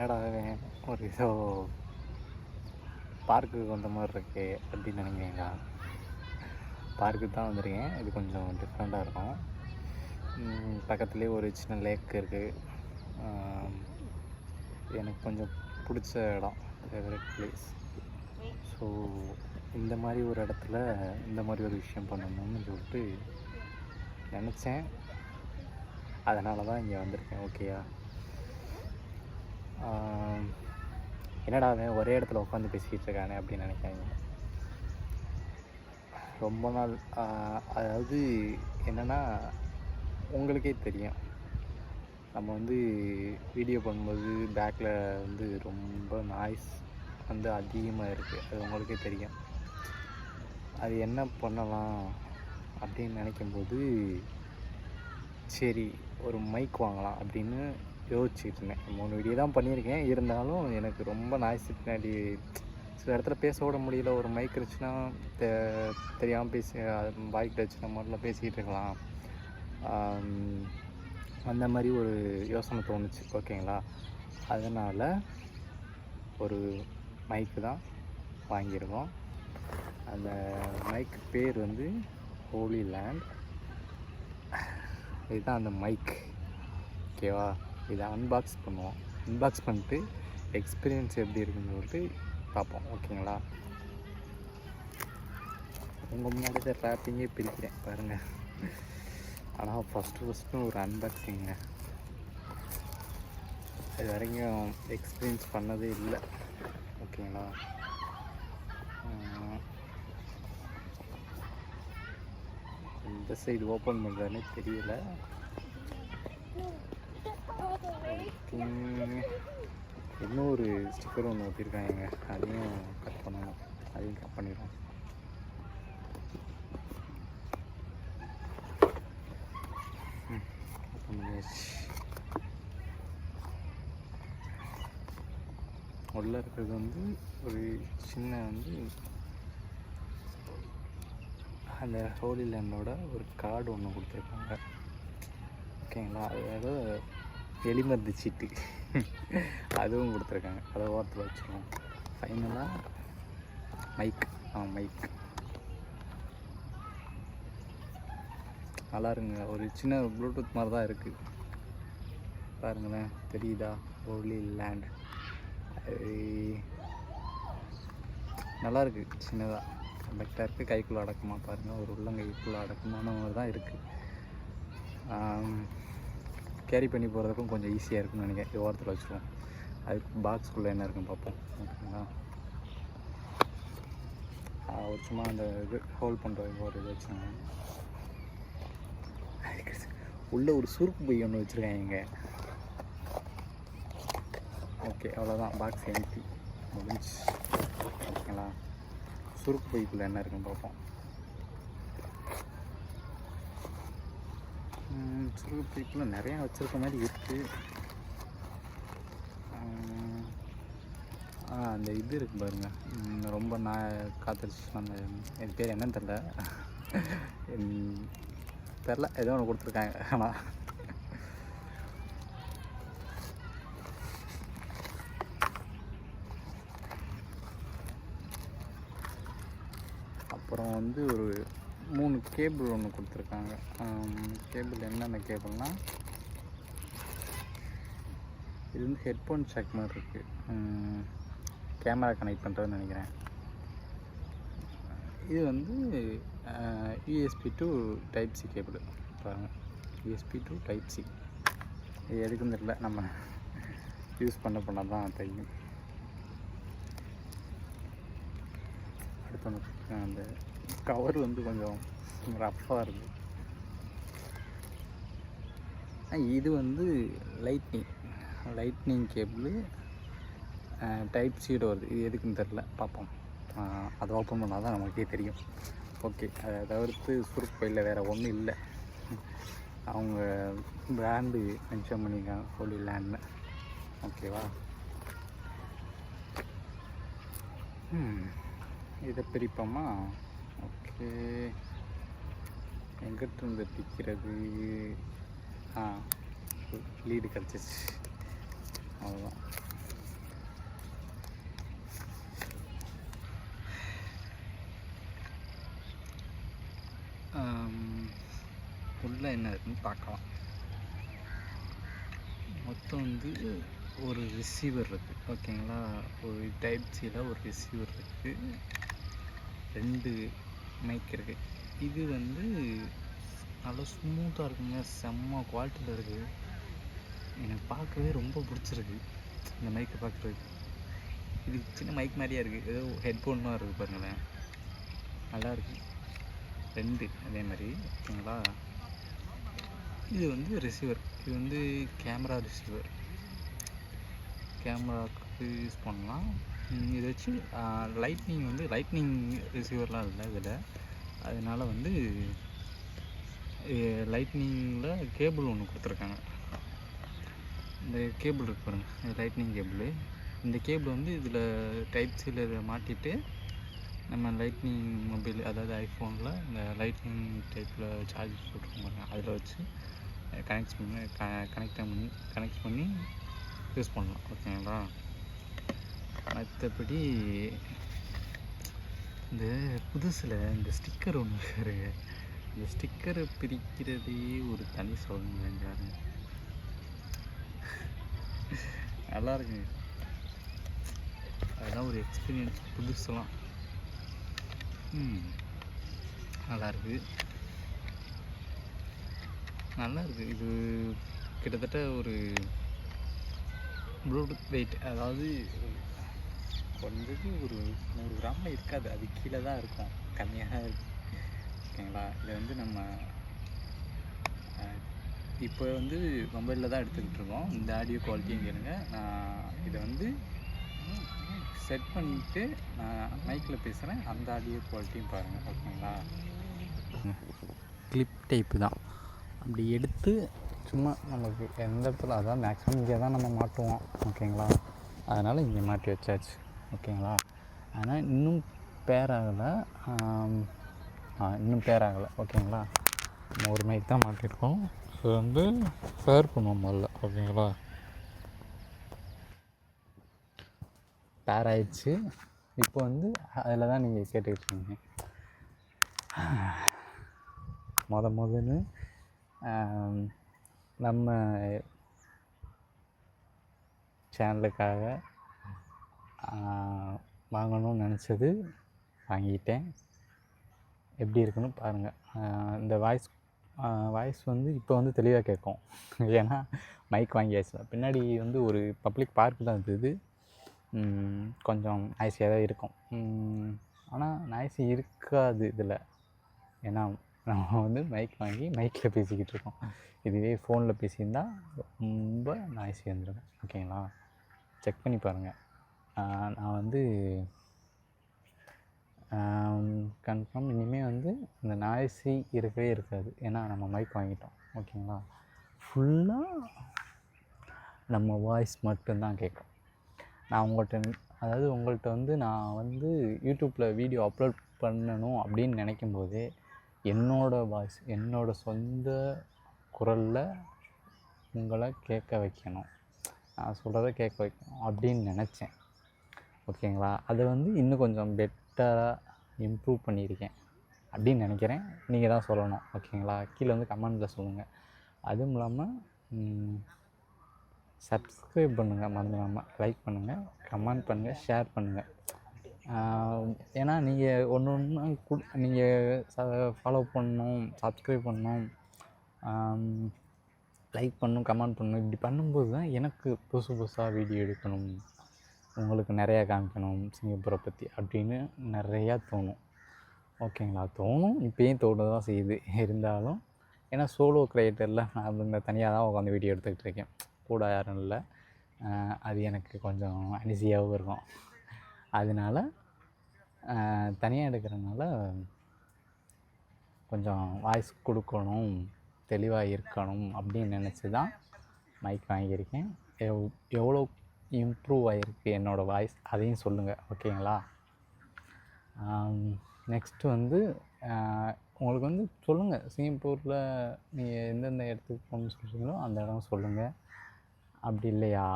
என்னடா ஒரு ஏதோ பார்க்குக்கு வந்த மாதிரி இருக்கு அப்படின்னு நினைக்கிறீங்களா? பார்க்கு தான் வந்திருக்கேன். இது கொஞ்சம் டிஃப்ரெண்ட்டாக இருக்கும். பக்கத்துலேயே ஒரு சின்ன லேக் இருக்குது எனக்கு கொஞ்சம் பிடிச்ச இடம் ஃபேவரட் பிளேஸ் ஸோ இந்த மாதிரி ஒரு இடத்துல இந்த மாதிரி ஒரு விஷயம் பண்ணணும்னு சொல்லிட்டு நினச்சேன். அதனால தான் இங்கே வந்திருக்கேன். ஓகேயா என்னடா அவன் ஒரே இடத்துல உட்காந்து பேசிக்கிட்டு இருக்கானே அப்படின்னு நினைக்காங்க ரொம்ப நாள் அதாவது என்னென்னா உங்களுக்கே தெரியும். நம்ம வந்து வீடியோ பண்ணும்போது பேக்கில் வந்து ரொம்ப நாய்ஸ் வந்து அதிகமாக இருக்குது அது உங்களுக்கே தெரியும். அது என்ன பண்ணலாம் அப்படின்னு நினைக்கும்போது சரி ஒரு மைக் வாங்கலாம் அப்படின்னு யோசிச்சுட்டு இருந்தேன் மூணு வீடியோ தான் பண்ணியிருக்கேன். இருந்தாலும் எனக்கு ரொம்ப நாய்ஸ் பின்னாடி சில இடத்துல பேச விட முடியல. ஒரு மைக் இருந்துச்சுன்னா தெ தெரியாமல் பேசி வாய்க்கு வச்சு நம்ம முதல்ல பேசிக்கிட்டு இருக்கலாம். அந்த மாதிரி ஒரு யோசனை தோணுச்சு. ஓகேங்களா? அதனால் ஒரு மைக்கு தான் வாங்கியிருக்கோம். அந்த மைக் பேர் வந்து ஹோலி லேண்ட் இதுதான் அந்த மைக் ஓகேவா இதை அன்பாக்ஸ் பண்ணுவோம். அன்பாக்ஸ் பண்ணிட்டு எக்ஸ்பீரியன்ஸ் எப்படி இருக்குன்னு சொல்லிட்டு பார்ப்போம். ஓகேங்களா உங்கள் முன்னாடி தான் ரேப்பிங்கே பிரிக்கிறேன். பாருங்கள் ஆனால் ஃபஸ்ட்டு ஃபஸ்ட்டு ஒரு அன்பாக்சிங்க இது வரைக்கும் எக்ஸ்பீரியன்ஸ் பண்ணதே இல்லை. ஓகேங்களா இந்த சைடு ஓப்பன் பண்ணுறதுனே தெரியல. இன்னும் ஒரு ஸ்டிக்கர் ஒன்று ஒட்டியிருக்காங்க. அதையும் கட் பண்ணணும். அதையும் கட் பண்ணிடுவோம் உள்ள இருக்கிறது வந்து ஒரு சின்ன வந்து அந்த ஹோலி லேண்டோட ஒரு கார்டு ஒன்று கொடுத்துருக்காங்க. ஓகேங்களா? அதாவது எலிமருந்து சீட்டு அதுவும் கொடுத்துருக்காங்க. அதை ஓரத்தில் வச்சுருவோம். ஃபைனலாக மைக் ஆ மைக் நல்லா இருங்க. ஒரு சின்ன ப்ளூடூத் மாதிரி தான் இருக்குது பாருங்களேன். தெரியுதா? ஹோலி லேண்ட் நல்லா இருக்கு. சின்னதாக கண்டக்டாக இருக்குது கைக்குள்ளே அடக்கமாக பாருங்கள் ஒரு உள்ளங்கைக்குள்ளே அடக்கமான மாதிரி தான் இருக்குது கேரி பண்ணி போகிறதுக்கும் கொஞ்சம் ஈஸியாக இருக்கும்னு நினைக்கிறேன். ஓரத்தில் வச்சுருவோம் அதுக்கு பாக்ஸ்குள்ளே என்ன இருக்குன்னு பார்ப்போம். ஓகேங்களா? ஒரு சும்மா அந்த இது ஹோல்ட் பண்ணுற ஒரு இது வச்சுருங்க உள்ளே ஒரு சுருக்கு பை ஒன்று வச்சுருக்காங்க ஓகே அவ்வளோதான் பாக்ஸ் எம்டி முடிஞ்சு ஓகேங்களா? சுருக்கு பைக்குள்ளே என்ன இருக்குன்னு பார்ப்போம். சுருக்கு பைக்குள்ளே நிறையா வச்சுருக்க மாதிரி இருக்குது ஆ அந்த இது இருக்கு பாருங்கள் ரொம்ப நான் காத்தடிச்சுன்னா அந்த இது பேர் என்னன்னு தெரில தெரில ஏதோ ஒன்று கொடுத்துருக்காங்க. ஆனால் அப்புறம் வந்து ஒரு மூணு கேபிள் ஒன்று கொடுத்துருக்காங்க. கேபிள் என்னென்ன கேபிள்னால் இது வந்து ஹெட்ஃபோன் ஜாக் மாதிரி இருக்குது கேமரா கனெக்ட் பண்ணுறதுன்னு நினைக்கிறேன். இது வந்து USB to type C cable பாருங்கள் யூஎஸ்பி டு டைப் சி இது எதுக்குன்னு தெரியல. நம்ம யூஸ் பண்ண பண்ண தான் தெரியும். அடுத்து அந்த கவர் வந்து கொஞ்சம் ரஃப்பாக இருக்குது இது வந்து லைட்னிங் லைட்னிங் கேபிள் டைப் சீடு வருது. இது எதுக்குன்னு தெரில பார்ப்போம். அதை ஓப்பன் பண்ணால் தான் நமக்கே தெரியும். ஓகே அதை தவிர்த்து சுருப்பையில் வேறு ஒன்றும் இல்லை. அவங்க பிராண்டு மென்ஷன் பண்ணியிருக்காங்க ஹோலி லேண்ட்னு ஓகேவா இதை பிரிப்போமா? இது எங்கிட்டிருந்து பிக்கிறது? ஆ லீடு கிடச்சிச்சு அவ்வளோதான் உள்ளே என்ன இருக்குன்னு பார்க்கலாம். மொத்தம் வந்து ஒரு ரிசீவர் இருக்குது ஓகேங்களா? ஒரு டைப் சியில் ஒரு ரிசீவர் இருக்குது ரெண்டு மைக் இருக்குது இது வந்து நல்லா ஸ்மூத்தாக இருக்குங்க. செம்ம குவாலிட்டியில் இருக்குது எனக்கு பார்க்கவே ரொம்ப பிடிச்சிருக்கு. இந்த மைக்கை பார்க்குறதுக்கு. இது சின்ன மைக் மாதிரியே இருக்குது ஏதோ ஹெட்ஃபோன் மாதிரி இருக்குது பாருங்களேன். நல்லாயிருக்கு ரெண்டு அதே மாதிரி. ஓகேங்களா? இது வந்து ரிசீவர் இது வந்து கேமரா ரிசீவர் கேமராவுக்கு யூஸ் பண்ணலாம். இதை வச்சு லைட்னிங் வந்து லைட்னிங் ரிசீவர்லாம் இல்லை இதில். அதனால் வந்து லைட்னிங்கில் கேபிள் ஒன்று கொடுத்துருக்காங்க. இந்த கேபிள் இருக்கு பாருங்கள் இது லைட்னிங் கேபிள் இந்த கேபிள் வந்து இதில் டைப் சியில் இதை மாட்டிட்டு நம்ம லைட்னிங் மொபைல் அதாவது ஐஃபோனில் இந்த லைட்னிங் டைப்பில் சார்ஜ் போட்டுருக்கோம் பாருங்க அதில் வச்சு கனெக்ட் பண்ணி க கனெக்ட் பண்ணி கனெக்ட் பண்ணி யூஸ் பண்ணலாம் ஓகேங்களா மற்றபடி இந்த புதுசில் இந்த ஸ்டிக்கர் ஒன்று இருக்காருங்க இந்த ஸ்டிக்கரை பிரிக்கிறதே ஒரு தனி சொல்லுங்க நல்லா இருக்குங்க அதெல்லாம் ஒரு எக்ஸ்பீரியன்ஸ் புதுசெல்லாம் ம் நல்லாயிருக்கு நல்லா இருக்குது இது கிட்டத்தட்ட ஒரு ப்ளூடூத் வெயிட் அதாவது குறைஞ்சது ஒரு நூறு கிராமில் இருக்காது. அது கீழே தான் இருக்கும். கம்மியாக தான் இருக்கும் ஓகேங்களா? இதை வந்து நம்ம இப்போ வந்து மொபைலில் தான் எடுத்துக்கிட்டு இருக்கோம் இந்த ஆடியோ குவாலிட்டியும் கேளுங்க நான் இதை வந்து செட் பண்ணிவிட்டு நான் மைக்கில் பேசுகிறேன் அந்த ஆடியோ குவாலிட்டியும் பாருங்கள் ஓகேங்களா? கிளிப் டைப்பு தான். அப்படி எடுத்து சும்மா நமக்கு எந்த இடத்துல அதான் மேக்ஸிமம் இங்கே தான் நம்ம மாட்டுவோம். ஓகேங்களா? அதனால் இங்கே மாட்டி வச்சாச்சு. ஓகேங்களா? ஆனால் இன்னும் பேர் ஆகலை இன்னும் பேர் ஆகலை ஓகேங்களா? நம்ம ஒரு மைக் தான் மாட்டியிருக்கோம் ஸோ வந்து ஃபேர் பண்ணுவோம் முதல்ல ஓகேங்களா? பேர் ஆயிடுச்சு இப்போ வந்து அதில் தான் நீங்கள் கேட்டுக்கிட்டு இருக்கீங்க. மொத முதன்னு நம்ம சேனலுக்காக வாங்கணும்னு நினச்சது வாங்கிட்டேன். எப்படி இருக்குன்னு பாருங்கள் இந்த வாய்ஸ் வாய்ஸ் வந்து இப்போ வந்து தெளிவாக கேட்கும். ஏன்னா மைக் வாங்கியாச்சு. பின்னாடி வந்து ஒரு பப்ளிக் பார்க் தான் இருந்தது கொஞ்சம் நாய்ஸியாக தான் இருக்கும். ஆனால் நாய்ஸி இருக்காது இதில். ஏன்னா நம்ம வந்து மைக் வாங்கி மைக்கில் பேசிக்கிட்டு இருக்கோம். இதுவே ஃபோனில் பேசியிருந்தால் ரொம்ப நாய்ஸி வந்துடும் ஓகேங்களா செக் பண்ணி பாருங்கள் நான் வந்து கன்ஃபார்ம் இனிமேல் வந்து இந்த நாய்ஸி இருக்கவே இருக்காது. ஏன்னா நம்ம மைக் வாங்கிட்டோம். ஓகேங்களா? ஃபுல்லாக நம்ம வாய்ஸ் மட்டும்தான் கேட்கும். நான் உங்கள்கிட்ட அதாவது உங்கள்கிட்ட வந்து நான் வந்து யூடியூப்பில் வீடியோ அப்லோட் பண்ணணும் அப்படின்னு நினைக்கும் போதே என்னோடய வாய்ஸ் என்னோடய சொந்த குரலில் உங்களை கேட்க வைக்கணும். நான் சொல்கிறத கேட்க வைக்கணும் அப்படின்னு நினச்சேன். ஓகேங்களா? அதை வந்து இன்னும் கொஞ்சம் பெட்டராக இம்ப்ரூவ் பண்ணியிருக்கேன் அப்படின்னு நினைக்கிறேன். நீங்கள் தான் சொல்லணும் ஓகேங்களா? கீழே வந்து கமெண்டில் சொல்லுங்கள் அதுவும் இல்லாமல் சப்ஸ்கிரைப் பண்ணுங்கள் மறந்துடாமல் லைக் பண்ணுங்கள் கமெண்ட் பண்ணுங்கள் ஷேர் பண்ணுங்கள் ஏன்னா நீங்கள் ஒன்று ஒன்று கு நீங்கள் ஃபாலோ பண்ணணும் சப்ஸ்கிரைப் பண்ணணும் லைக் பண்ணும் கமெண்ட் பண்ணணும் இப்படி பண்ணும்போது தான் எனக்கு புதுசு புதுசாக வீடியோ எடுக்கணும். உங்களுக்கு நிறையா காமிக்கணும் சிங்கப்பூரை பற்றி அப்படின்னு நிறையா தோணும். ஓகேங்களா? தோணும் இப்போயும் தோண தான் செய்யுது. இருந்தாலும் ஏன்னா சோலோ க்ரியேட்டரில் நான் இந்த தனியாக தான் உட்காந்து வீடியோ எடுத்துக்கிட்டு இருக்கேன். கூட யாரும் இல்லை. அது எனக்கு கொஞ்சம் அனிசியாகவும் இருக்கும். அதனால தனியாக எடுக்கிறதுனால கொஞ்சம் வாய்ஸ் கொடுக்கணும் தெளிவாக இருக்கணும் அப்படின்னு நினச்சி தான் மைக் வாங்கியிருக்கேன். எவ் எவ்வளோ இம்ப்ரூவ் ஆகிருக்கு என்னோடய வாய்ஸ் அதையும் சொல்லுங்கள் ஓகேங்களா? நெக்ஸ்ட்டு வந்து உங்களுக்கு வந்து சொல்லுங்கள் சிங்கப்பூரில் நீங்கள் எந்தெந்த இடத்துக்கு போகணும்னு சொல்கிறீங்களோ அந்த இடம் சொல்லுங்கள் அப்படி இல்லையா?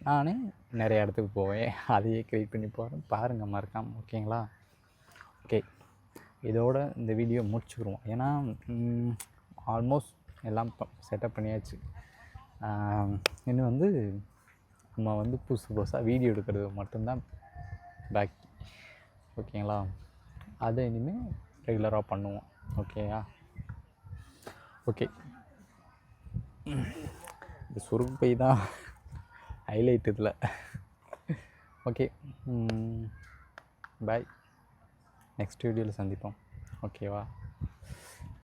நானே நிறைய இடத்துக்கு போவேன். அதையே க்ரியேட் பண்ணி போகிறேன் பாருங்கள் மறக்காமல் ஓகேங்களா? ஓகே இதோட இந்த வீடியோ முடிச்சுக்கிருவோம். ஏன்னா ஆல்மோஸ்ட் எல்லாம் செட்டப் பண்ணியாச்சு. இன்னும் வந்து நம்ம வந்து புதுசு புதுசாக வீடியோ எடுக்கிறது மட்டும்தான் பேக் ஓகேங்களா அதை இனிமேல் ரெகுலராக பண்ணுவோம். ஓகேயா ஓகே இந்த சுருப்பை தான் ஹைலைட் இதில். ஓகே பாய் நெக்ஸ்ட் வீடியோவில் சந்திப்போம். ஓகேவா